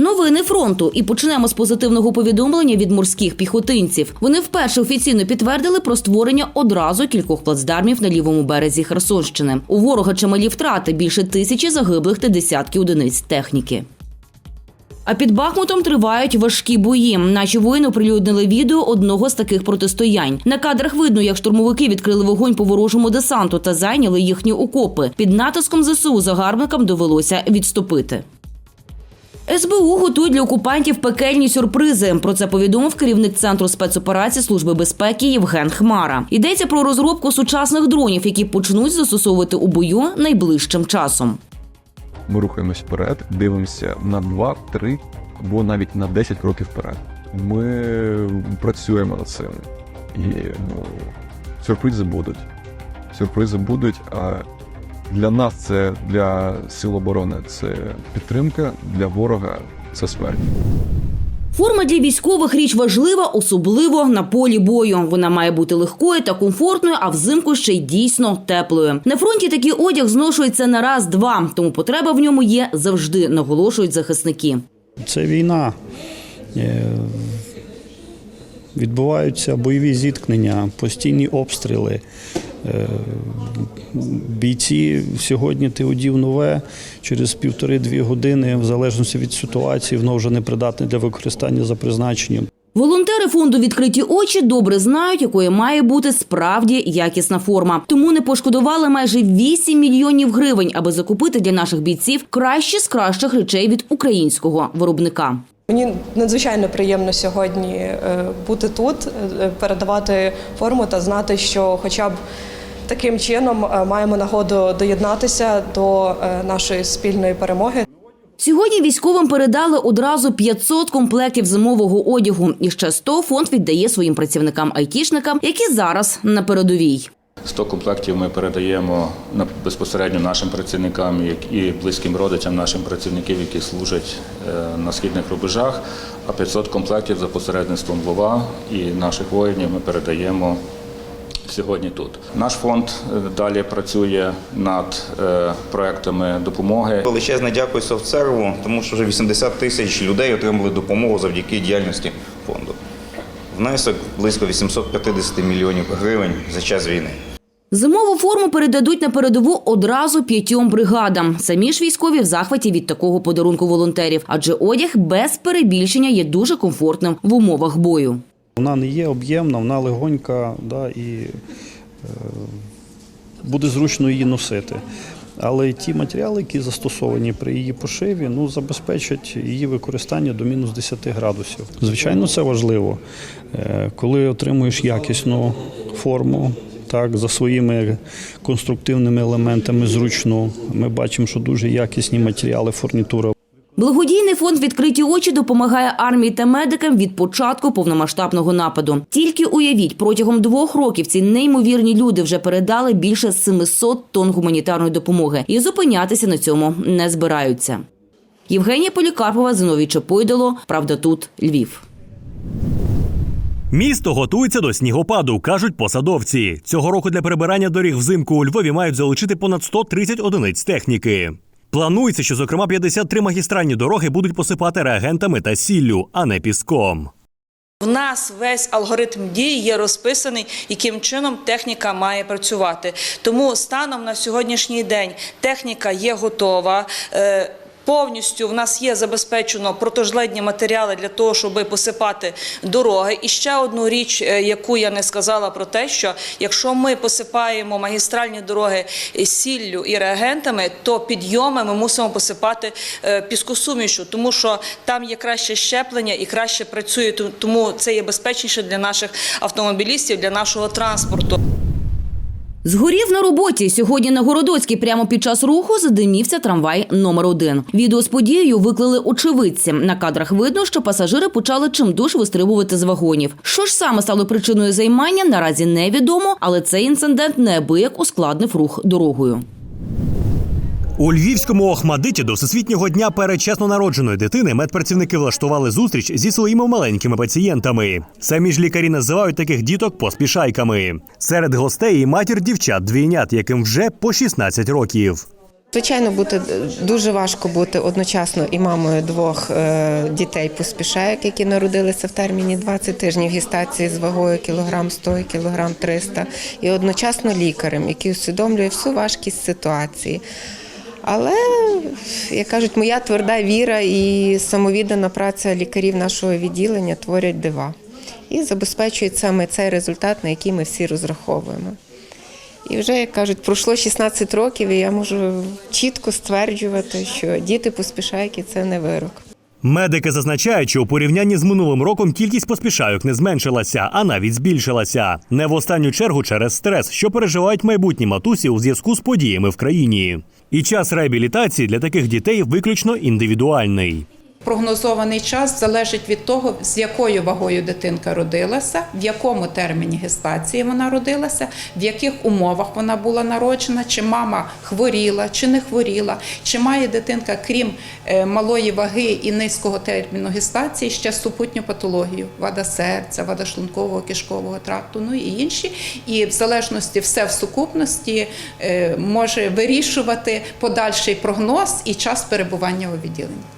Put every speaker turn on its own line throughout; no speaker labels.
Новини фронту і почнемо з позитивного повідомлення від морських піхотинців. Вони вперше офіційно підтвердили про створення одразу кількох плацдармів на лівому березі Херсонщини. У ворога чималі втрати більше тисячі загиблих та десятки одиниць техніки. А під Бахмутом тривають важкі бої. Наші воїни оприлюднили відео одного з таких протистоянь. На кадрах видно, як штурмовики відкрили вогонь по ворожому десанту та зайняли їхні окопи. Під натиском ЗСУ загарбникам довелося відступити. СБУ готують для окупантів пекельні сюрпризи. Про це повідомив керівник центру спецоперацій Служби безпеки Євген Хмара. Йдеться про розробку сучасних дронів, які почнуть застосовувати у бою найближчим часом.
Ми рухаємось вперед, дивимося на 2, 3 або навіть на 10 кроків вперед. Ми працюємо над цим. І ну, сюрпризи будуть. Сюрпризи будуть. А для нас це для сил оборони це підтримка, для ворога це смерть.
Форма для військових річ важлива, особливо на полі бою. Вона має бути легкою та комфортною, а взимку ще й дійсно теплою. На фронті такий одяг зношується на раз-два, тому потреба в ньому є завжди, наголошують захисники.
Це війна. Е, Відбуваються бойові зіткнення, постійні обстріли. Е, Бійці сьогодні ти одів нове через півтори-дві години, в залежності від ситуації, воно вже не придатне для використання за призначенням.
Волонтери фонду відкриті очі добре знають, якою має бути справді якісна форма. Тому не пошкодували майже 8 мільйонів гривень, аби закупити для наших бійців кращі з кращих речей від українського виробника.
Мені надзвичайно приємно сьогодні е, бути тут, е, передавати форму та знати, що хоча б таким чином е, маємо нагоду доєднатися до нашої спільної перемоги.
Сьогодні військовим передали одразу 500 комплектів зимового одягу. І ще 100 фонд віддає своїм працівникам-айтішникам, які зараз на передовій.
100 комплектів ми передаємо на- безпосередньо нашим працівникам і близьким родичам нашим працівників, які служать на східних рубежах. А 500 комплектів за посередництвом ВОВА і наших воїнів ми передаємо сьогодні тут. Наш фонд е, далі працює над е, проектами допомоги.
Величезне дякую софтсерву, тому що вже 80 тисяч людей отримали допомогу завдяки діяльності фонду. Внесок близько 850 мільйонів гривень за час війни.
Зимову форму передадуть на передову одразу п'ятьом бригадам. Самі ж військові в захваті від такого подарунку волонтерів, адже одяг без перебільшення є дуже комфортним в умовах бою.
Вона не є об'ємна, вона легонька да, і е, буде зручно її носити. Але ті матеріали, які застосовані при її пошиві, ну, забезпечать її використання до мінус 10 градусів. Звичайно, це важливо. Е, Коли отримуєш якісну форму, так, за своїми конструктивними елементами зручну, ми бачимо, що дуже якісні матеріали, фурнітура.
Благодійний фонд відкриті очі допомагає армії та медикам від початку повномасштабного нападу. Тільки уявіть, протягом двох років ці неймовірні люди вже передали більше 700 тонн гуманітарної допомоги і зупинятися на цьому не збираються. Євгенія Полікарпова, Зиновій Чапойдало. Правда, тут Львів.
Місто готується до снігопаду, кажуть посадовці. Цього року для перебирання доріг взимку у Львові мають залучити понад 130 одиниць техніки. Планується, що зокрема 53 магістральні дороги будуть посипати реагентами та сіллю, а не піском.
В нас весь алгоритм дій є розписаний, яким чином техніка має працювати. Тому станом на сьогоднішній день техніка є готова. Повністю в нас є забезпечено протижледні матеріали для того, щоб посипати дороги. І ще одну річ, е, яку я не сказала про те, що якщо ми посипаємо магістральні дороги сіллю і реагентами, то підйоми ми мусимо посипати е, піскосумішу, тому що там є краще щеплення і краще працює. Тому це є безпечніше для наших автомобілістів, для нашого транспорту.
Згорів на роботі. Сьогодні на Городоцькій прямо під час руху задимівся трамвай номер один. Відео з подією виклали очевидці. На кадрах видно, що пасажири почали чимдуж вистрибувати з вагонів. Що ж саме стало причиною займання, наразі невідомо, але цей інцидент неабияк ускладнив рух дорогою.
У львівському Охмадиті до всесвітнього дня передчасно народженої дитини медпрацівники влаштували зустріч зі своїми маленькими пацієнтами. Самі ж лікарі називають таких діток поспішайками. Серед гостей матір дівчат двійнят, яким вже по 16 років.
Звичайно, буде дуже важко бути одночасно і мамою двох е, дітей поспішайок, які народилися в терміні 20 тижнів гестації з вагою кілограм 100 і кілограм 300, і одночасно лікарем, який усвідомлює всю важкість ситуації. Але, як кажуть, моя тверда віра і самовіддана праця лікарів нашого відділення творять дива і забезпечують саме цей результат, на який ми всі розраховуємо. І вже, як кажуть, пройшло 16 років, і я можу чітко стверджувати, що діти поспішайки це не вирок.
Медики зазначають, що у порівнянні з минулим роком кількість поспішайок не зменшилася, а навіть збільшилася. Не в останню чергу через стрес, що переживають майбутні матусі у зв'язку з подіями в країні. І час реабілітації для таких дітей виключно індивідуальний.
Прогнозований час залежить від того, з якою вагою дитинка родилася, в якому терміні гестації вона родилася, в яких умовах вона була народжена, чи мама хворіла, чи не хворіла, чи має дитинка, крім е, малої ваги і низького терміну гестації, ще супутню патологію, вада серця, вада шлункового кишкового тракту, ну і інші. І в залежності все в сукупності е, може вирішувати подальший прогноз і час перебування у відділенні.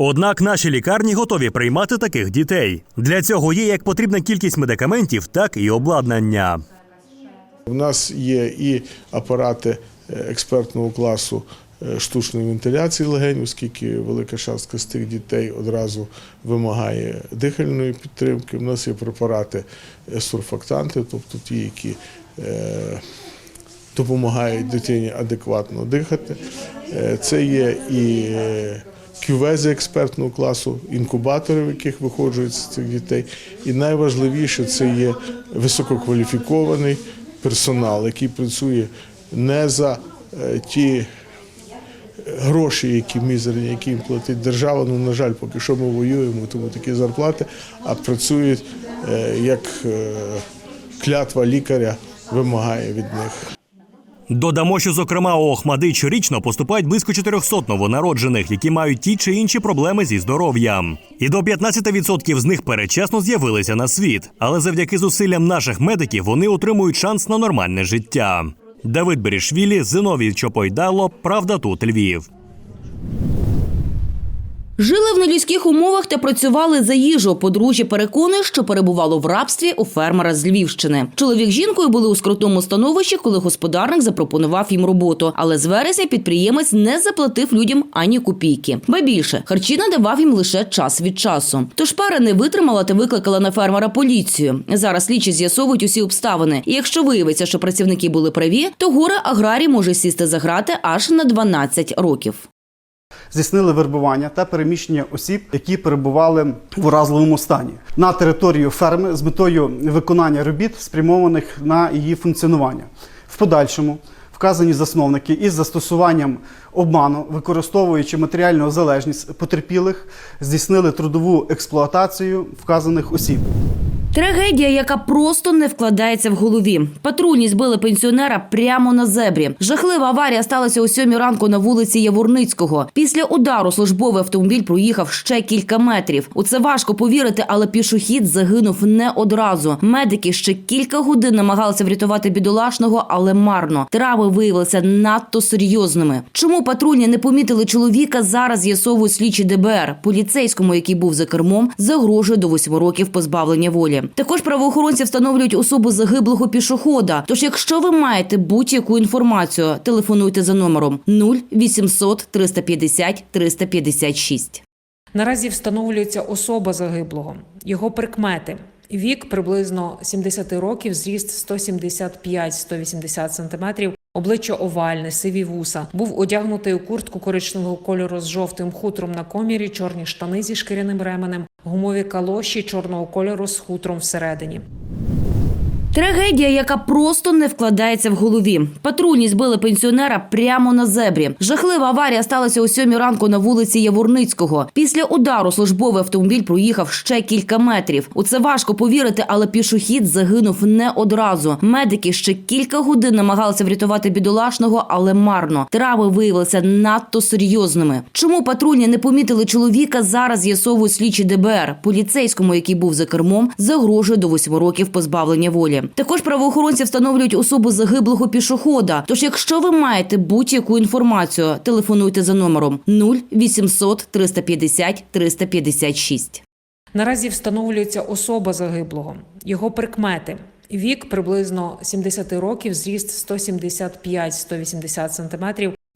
Однак наші лікарні готові приймати таких дітей. Для цього є як потрібна кількість медикаментів, так і обладнання.
У нас є і апарати е, експертного класу е, штучної вентиляції легень, оскільки велика частка з тих дітей одразу вимагає дихальної підтримки. У нас є препарати е, сурфактанти, тобто ті, які допомагають дитині адекватно дихати. Це є і кювези експертного класу, інкубатори, в яких виходжують з цих дітей. І найважливіше це є висококваліфікований персонал, який працює не за е, ті гроші, які мізерні, які їм платить держава. Ну, на жаль, поки що ми воюємо, тому такі зарплати, а працюють е, як е, клятва лікаря вимагає від них.
Додамо, що зокрема у Охмади щорічно поступають близько 400 новонароджених, які мають ті чи інші проблеми зі здоров'ям. І до 15% з них передчасно з'явилися на світ. Але завдяки зусиллям наших медиків вони отримують шанс на нормальне життя. Давид Берішвілі, Зиновій Чопойдало, Правда тут Львів.
Жили в нелюдських умовах та працювали за їжу. Подружжя переконує, що перебувало в рабстві у фермера з Львівщини. Чоловік з жінкою були у скрутному становищі, коли господарник запропонував їм роботу. Але з вересня підприємець не заплатив людям ані копійки. Ба більше харчі надавав їм лише час від часу. Тож пара не витримала та викликала на фермера поліцію. Зараз слідчі з'ясовують усі обставини. І якщо виявиться, що працівники були праві, то горе аграрій може сісти за грати аж на 12 років.
Здійснили вербування та переміщення осіб, які перебували в уразливому стані на територію ферми з метою виконання робіт, спрямованих на її функціонування. В подальшому вказані засновники із застосуванням обману, використовуючи матеріальну залежність потерпілих, здійснили трудову експлуатацію вказаних осіб.
Трагедія, яка просто не вкладається в голові. Патрульні збили пенсіонера прямо на зебрі. Жахлива аварія сталася о сьомій ранку на вулиці Яворницького. Після удару службовий автомобіль проїхав ще кілька метрів. У це важко повірити, але пішохід загинув не одразу. Медики ще кілька годин намагалися врятувати бідолашного, але марно. Травми виявилися надто серйозними. Чому патрульні не помітили чоловіка? Зараз з'ясовують слідчі ДБР. Поліцейському, який був за кермом, загрожує до восьми років позбавлення волі. Також правоохоронці встановлюють особу загиблого пішохода. Тож, якщо ви маєте будь-яку інформацію, телефонуйте за номером 0800 350 356.
Наразі встановлюється особа загиблого, його прикмети. Вік приблизно 70 років, зріст 175-180 см, обличчя овальне, сиві вуса. Був одягнутий у куртку коричневого кольору з жовтим хутром на комірі, чорні штани зі шкіряним ременем, гумові калоші чорного кольору з хутром всередині.
Трагедія, яка просто не вкладається в голові. Патрульні збили пенсіонера прямо на зебрі. Жахлива аварія сталася о сьомій ранку на вулиці Яворницького. Після удару службовий автомобіль проїхав ще кілька метрів. У це важко повірити, але пішохід загинув не одразу. Медики ще кілька годин намагалися врятувати бідолашного, але марно. Травми виявилися надто серйозними. Чому патрульні не помітили чоловіка? Зараз з'ясовують слідчі ДБР. Поліцейському, який був за кермом, загрожує до восьми років позбавлення волі. Львові. Також правоохоронці встановлюють особу загиблого пішохода. Тож, якщо ви маєте будь-яку інформацію, телефонуйте за номером 0800 350 356.
Наразі встановлюється особа загиблого, його прикмети. Вік приблизно 70 років, зріст 175-180 см,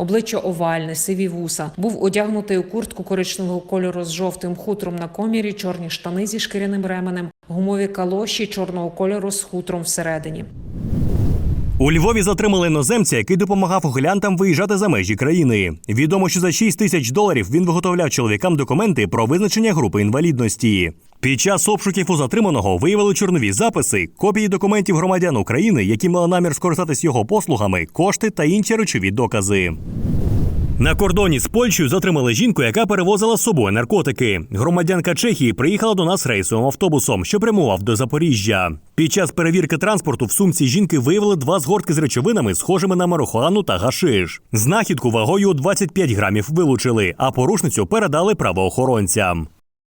обличчя овальне, сиві вуса. Був одягнутий у куртку коричневого кольору з жовтим хутром на комірі, чорні штани зі шкіряним ременем, гумові калоші чорного кольору з хутром всередині.
У Львові затримали іноземця, який допомагав ухилянтам виїжджати за межі країни. Відомо, що за 6 тисяч доларів він виготовляв чоловікам документи про визначення групи інвалідності. Під час обшуків у затриманого виявили чорнові записи, копії документів громадян України, які мали намір скористатись його послугами, кошти та інші речові докази. На кордоні з Польщею затримали жінку, яка перевозила з собою наркотики. Громадянка Чехії приїхала до нас рейсовим автобусом, що прямував до Запоріжжя. Під час перевірки транспорту в сумці жінки виявили два згортки з речовинами, схожими на марихуану та гашиш. Знахідку вагою 25 грамів вилучили, а порушницю передали правоохоронцям.